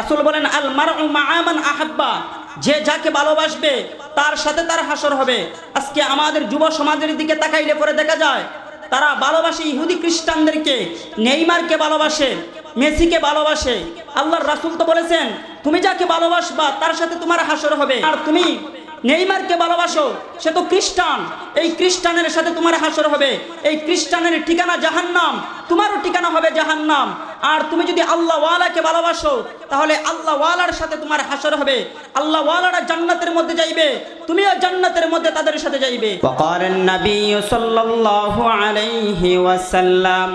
রাসূল বলেন, আল মারউ মাআমান আহাব্বা যে যাকে ভালোবাসবে, তার সাথে তার হাসর হবে। আজকে আমাদের যুব সমাজের দিকে তাকাইলে পরে দেখা যায়, তারা ভালোবাসে ইহুদি খ্রিস্টানদেরকে, নেইমারকে ভালোবাসে, মেসিকে ভালোবাসে। আল্লাহর রাসূল তো বলেছেন, তুমি যাকে ভালোবাসবা, তার সাথে তোমার হাসর হবে। আর তুমি নেইমারকে ভালোবাসো সে তো খ্রিস্টান এই খ্রিস্টানের সাথে তোমার হাসর হবে এই খ্রিস্টানের ঠিকানা জাহান্নাম তোমারও ঠিকানা হবে জাহান্নাম আর তুমি যদি আল্লাহ ওয়ালাকে ভালোবাসো তাহলে আল্লাহ ওয়ালার সাথে তোমার হাসর হবে আল্লাহ ওয়ালারা জান্নাতের মধ্যে যাইবে তুমিও জান্নাতের মধ্যে তাদের সাথে যাইবে وقال النبي صلى الله عليه وسلم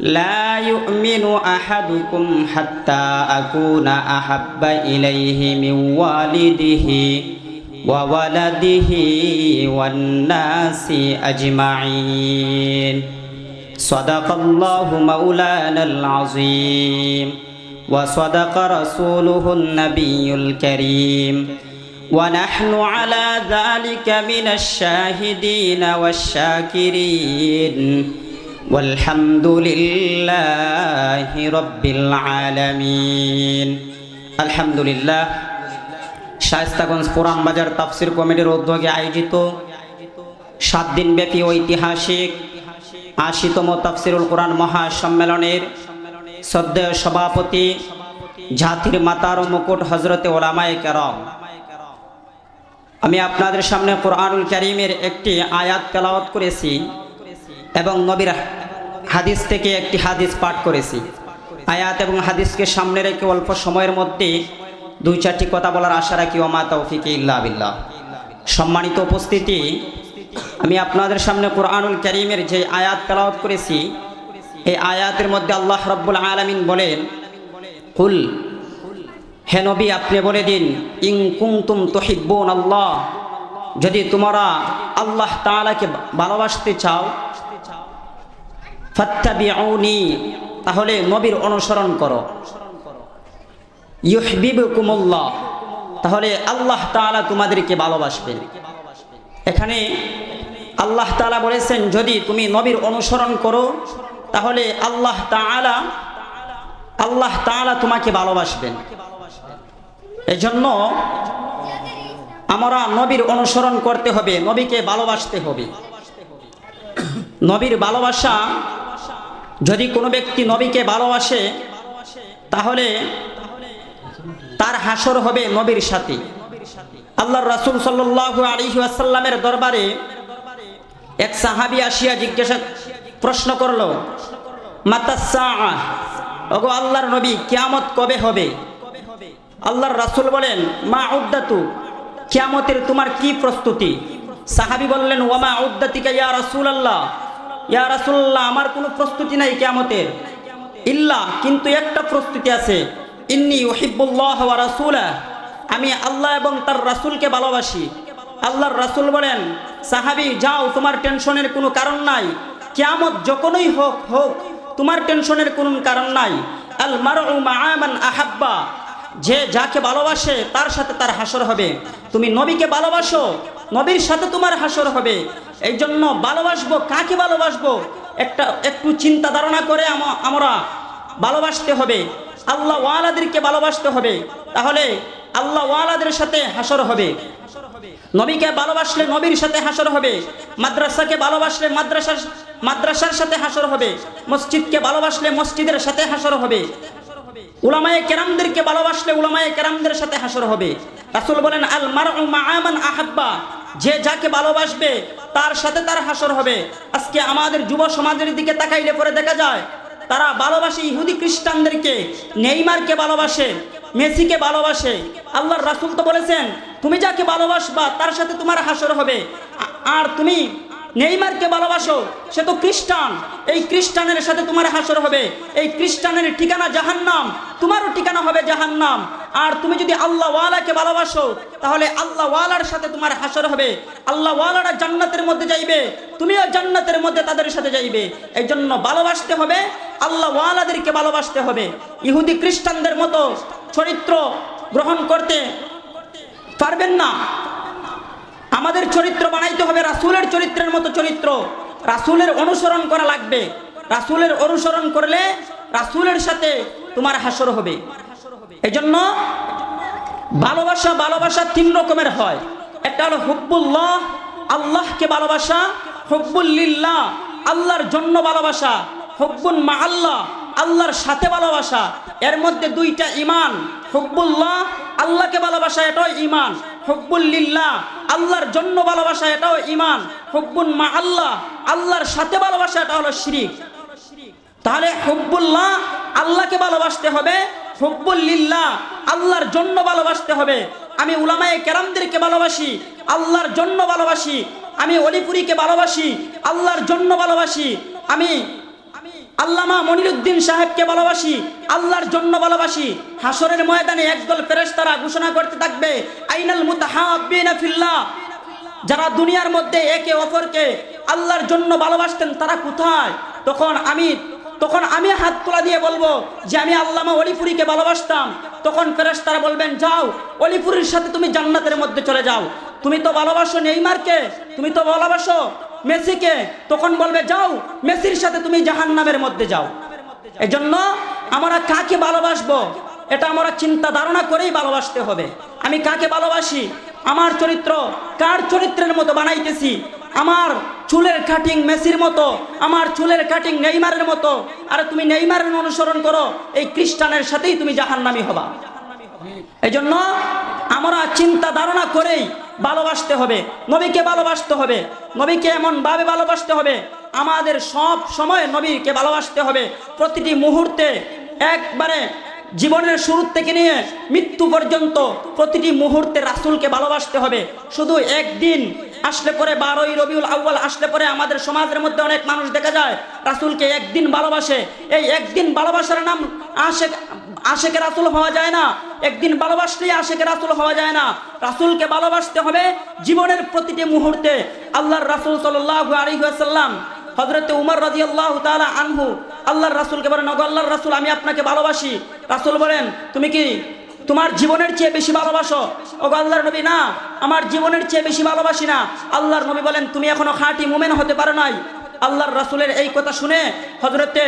لا يؤمن أحدكم حتى أكون أحب إليه من والده وولده والناس أجمعين. صدق الله مولانا العظيم. وصدق رسوله النبي الكريم. ونحن على ذلك من الشاهدين والشاكرين. والحمد لله رب العالمين. الحمد لله শায়স্তাগঞ্জ পুরান বাজার তাফসির কমিটির উদ্যোগে আয়োজিত সাত দিন দিনব্যাপী ঐতিহাসিক আশিতম তাফসিরুল কোরআন মহাসম্মেলনের শ্রদ্ধেয় সভাপতি জাতির মাতার মুকুট হজরতে ওলামায়ে কেরম। আমি আপনাদের সামনে কোরআনুল করিমের একটি আয়াত তেলাওয়াত করেছি এবং নবীর হাদিস থেকে একটি হাদিস পাঠ করেছি। আয়াত এবং হাদিসকে সামনে রেখে অল্প সময়ের মধ্যে দুই চারটি কথা বলার আশা রাখি, ওমা তৌফিক ইল্লা বিল্লাহ। সম্মানিত উপস্থিতি, আমি আপনাদের সামনে কোরআনুল করিমের যে আয়াত তেলাওয়াত করেছি, এই আয়াতের মধ্যে আল্লাহ রব্বুল আলমিন বলেন, কুল, হে নবী, আপনি বলে দিন ইং কুংতুম তহিব্বুন আল্লাহ। যদি তোমরা আল্লাহ তাআলাকে ভালোবাসতে চাও, ফাত্তাবিউনি, তাহলে নবীর অনুসরণ করো। ইউহবিবকুমুল্লাহ। তাহলে আল্লাহ তাআলা তোমাদেরকে ভালোবাসবেন। এখানে আল্লাহ তালা বলেছেন, যদি তুমি নবীর অনুসরণ করো, তাহলে আল্লাহ তাআলা আল্লাহ তাআলা তোমাকে ভালোবাসবেন। এজন্য আমরা নবীর অনুসরণ করতে হবে, নবীকে ভালোবাসতে হবে। নবীর ভালোবাসা, যদি কোনো ব্যক্তি নবীকে ভালোবাসে, তাহলে তার হাসর হবে নবীর সাথে। আল্লাহ রাসুল সাল্লু দরবারে এক সাহাবি আসিয়া জিজ্ঞাসা, প্রশ্ন করল আল্লাহর নবী, কিয়ামত কবে হবে? আল্লাহর রাসুল বলেন মা উদ্দাতু কিয়ামতের তোমার কি প্রস্তুতি? সাহাবি বললেন ওমা উদ্দাতিকা ইয়া রাসুল আল্লাহ ইয়া রাসুল্লাহ আমার কোনো প্রস্তুতি নাই কিয়ামতের। ইল্লা, কিন্তু একটা প্রস্তুতি আছে ইন্নি ওহিবুল্লাহ রাসুলা আমি আল্লাহ এবং তার রাসুলকে ভালোবাসি। আল্লাহর রাসুল বলেন, সাহাবি, যাও, তোমার টেনশনের কোনো কারণ নাই। কিয়ামত যখনই হোক হোক, তোমার টেনশনের কোনো কারণ নাই। আল মারউ মাআমান আহাব্বা। যে যাকে ভালোবাসে, তার সাথে তার হাসর হবে। তুমি নবীকে ভালোবাসো, নবীর সাথে তোমার হাসর হবে। এই জন্য ভালোবাসবো, কাকে ভালোবাসবো? একটা, একটু চিন্তা ধারণা করে আম- আমরা ভালোবাসতে হবে। আল্লাহ ওয়ালাদেরকে ভালোবাসতে হবে। তাহলে আল্লাহ ওয়ালাদের সাথে হাসর হবে। নবীকে ভালোবাসলে নবীর সাথে হাসর হবে। মাদ্রাসাকে ভালোবাসলে মাদ্রাসার মাদ্রাসার সাথে হাসর হবে। মসজিদকে ভালোবাসলে মসজিদের সাথে হাসর হবে। উলামায়ে কেরামদেরকে ভালোবাসলে উলামায়ে কেরামদের সাথে হাসর হবে। রাসূল বলেন আল মারউ মাআমান আহাব্বা। যে যাকে ভালোবাসবে, তার সাথে তার হাসর হবে। আজকে আমাদের যুব সমাজের দিকে তাকাইলে পরে দেখা যায় তারা ভালোবাসে ইহুদি খ্রিস্টানদেরকে, নেইমারকে ভালোবাসে, মেসিকে ভালোবাসে। আল্লাহর রাসুল তো বলেছেন, তুমি যাকে ভালোবাসবা, তার সাথে তোমার হাসর হবে। আর তুমি নেইমারকে ভালোবাসো, সে তো খ্রিস্টান। এই খ্রিস্টানের সাথে তোমার হাসর হবে। এই খ্রিস্টানের ঠিকানা জাহান্নাম। তোমারও ঠিকানা হবে জাহান্নাম। আর তুমি যদি আল্লাহ ওয়ালাকে ভালোবাসো, তাহলে আল্লাহ ওয়ালার সাথে তোমার হাসর হবে। আল্লাহ ওয়ালারা জান্নাতের মধ্যে যাইবে, তুমিও জান্নাতের মধ্যে তাদের সাথে যাইবে। এই জন্য ভালোবাসতে হবে, আল্লাহ ওয়ালাদেরকে ভালোবাসতে হবে। ইহুদি খ্রিস্টানদের মতো চরিত্র গ্রহণ করতে পারবেন না। আমাদের চরিত্র বানাইতে হবে রাসূলের চরিত্রের মতো চরিত্র। রাসূলের অনুসরণ করা লাগবে। রাসূলের অনুসরণ করলে রাসূলের সাথে তোমার হাসর হবে। এজন্য ভালোবাসা ভালোবাসা তিন রকমের হয়। একটা হলো হুব্বুল্লাহ, আল্লাহকে ভালোবাসা, হুব্বুল্লিল্লাহ, আল্লাহর জন্য ভালোবাসা, হুব্বুন মা আল্লাহ আল্লাহর সাথে ভালোবাসা। এর মধ্যে দুইটা ইমান হুব্বুল্লাহ, আল্লাহকে ভালোবাসা, এটাও ইমান হুব্বুল্লিল্লাহ, আল্লাহর জন্য ভালোবাসা, এটাও ইমান হুব্বুন মা আল্লাহ আল্লাহর সাথে ভালোবাসা, এটা হলো শিরিক। তাহলে হুব্বুল্লাহ, আল্লাহকে ভালোবাসতে হবে আল্লাহর জন্য ভালোবাসতে হবে। আমি উলামায়ে কেরামদেরকে ভালোবাসি, আল্লাহর জন্য ভালোবাসি। আমি অলিপুরীকে ভালোবাসি, আল্লাহর জন্য ভালোবাসি। আমি আল্লামা মনিরুদ্দিন সাহেবকে ভালোবাসি, আল্লাহর জন্য ভালোবাসি। হাসরের ময়দানে একদল ফেরেশতারা ঘোষণা করতে থাকবে, আইনাল মুতাহাব্বিনা যারা দুনিয়ার মধ্যে একে অপরকে আল্লাহর জন্য ভালোবাসতেন তারা কোথায়? তখন আমি তখন আমি হাত তোলা দিয়ে বলব যে আমি আল্লামা অলিপুরীকে ভালোবাসতাম। তখন ফেরেশতারা বলবেন, যাও, অলিপুরীর সাথে তুমি জান্নাতের মধ্যে চলে যাও। তুমি তো ভালোবাসো নেইমারকে, তুমি তো ভালোবাসো মেসিকে। তখন বলবে, যাও, মেসির সাথে তুমি জাহান্নামের মধ্যে যাও। এজন্য আমরা কাকে ভালোবাসবো? এটা আমরা চিন্তা ধারণা করেই ভালোবাসতে হবে। আমি কাকে ভালোবাসি? আমার চরিত্র, কার চরিত্রের মতো বানাইতেছি? আমার চুলের কাটিং মেসির মতো, আমার চুলের কাটিং নেইমারের মতো। আর তুমি নেইমারের অনুসরণ করো, এই খ্রিস্টানের সাথেই তুমি জাহান্নামি হবা। এই জন্য আমরা চিন্তা ধারণা করেই ভালোবাসতে হবে, নবীকে ভালোবাসতে হবে, নবীকে এমনভাবে ভালোবাসতে হবে, আমাদের সব সময় নবীকে ভালোবাসতে হবে। প্রতিটি মুহূর্তে একবারে জীবনের শুরু থেকে নিয়ে মৃত্যু পর্যন্ত প্রতিটি মুহূর্তে রাসূলকে ভালোবাসতে হবে। শুধু একদিন আসলে পরে বারোই রবিউল আউ্বাল আসলে পরে আমাদের সমাজের মধ্যে অনেক মানুষ দেখা যায়, রাসূলকে একদিন ভালোবাসে। এই একদিন ভালোবাসার নাম আশেক আশেকে রাসুল হওয়া যায় না। একদিন ভালোবাসলেই আশেকে রাসুল হওয়া যায় না। রাসুলকে ভালোবাসতে হবে জীবনের প্রতিটি মুহূর্তে। আল্লাহর রাসুল সাল্লাল্লাহু আলাইহি ওয়াসাল্লাম হজরতে উমর রাদিয়াল্লাহু তাআলা আনহু আল্লাহর রাসূলকে বলেন, ওগো আল্লাহর রাসুল, আমি আপনাকে ভালোবাসি। রাসুল বলেন, তুমি কি তোমার জীবনের চেয়ে বেশি ভালোবাসো? ওগো আল্লাহর নবী, না, আমার জীবনের চেয়ে বেশি ভালোবাসি না। আল্লাহর নবী বলেন, তুমি এখনও খাঁটি মুমেন হতে পারো নাই। আল্লাহর রাসুলের এই কথা শুনে হজরতে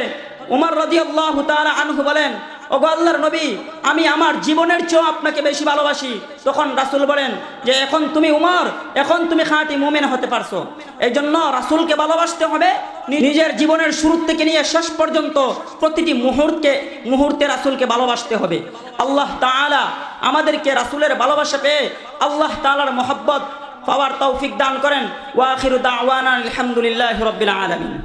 উমর রাদিয়াল্লাহু তাআলা আনহু বলেন, ওগো আল্লাহর নবী, আমি আমার জীবনের চেয়েও আপনাকে বেশি ভালোবাসি। তখন রাসূল বলেন যে এখন তুমি উমর, এখন তুমি খাঁটি মুমিন হতে পারছ। এই জন্য রাসূলকে ভালোবাসতে হবে। নিজের জীবনের শুরু থেকে নিয়ে শেষ পর্যন্ত প্রতিটি মুহূর্তে মুহূর্তে রাসূলকে ভালোবাসতে হবে। আল্লাহ তাআলা আমাদেরকে রাসূলের ভালোবাসা পেয়ে আল্লাহ তাআলার মহব্বত, পাওয়ার তৌফিক দান করেন। ওয়া আখিরু দাওয়ানা আলহামদুলিল্লাহি রাব্বিল আলামিন।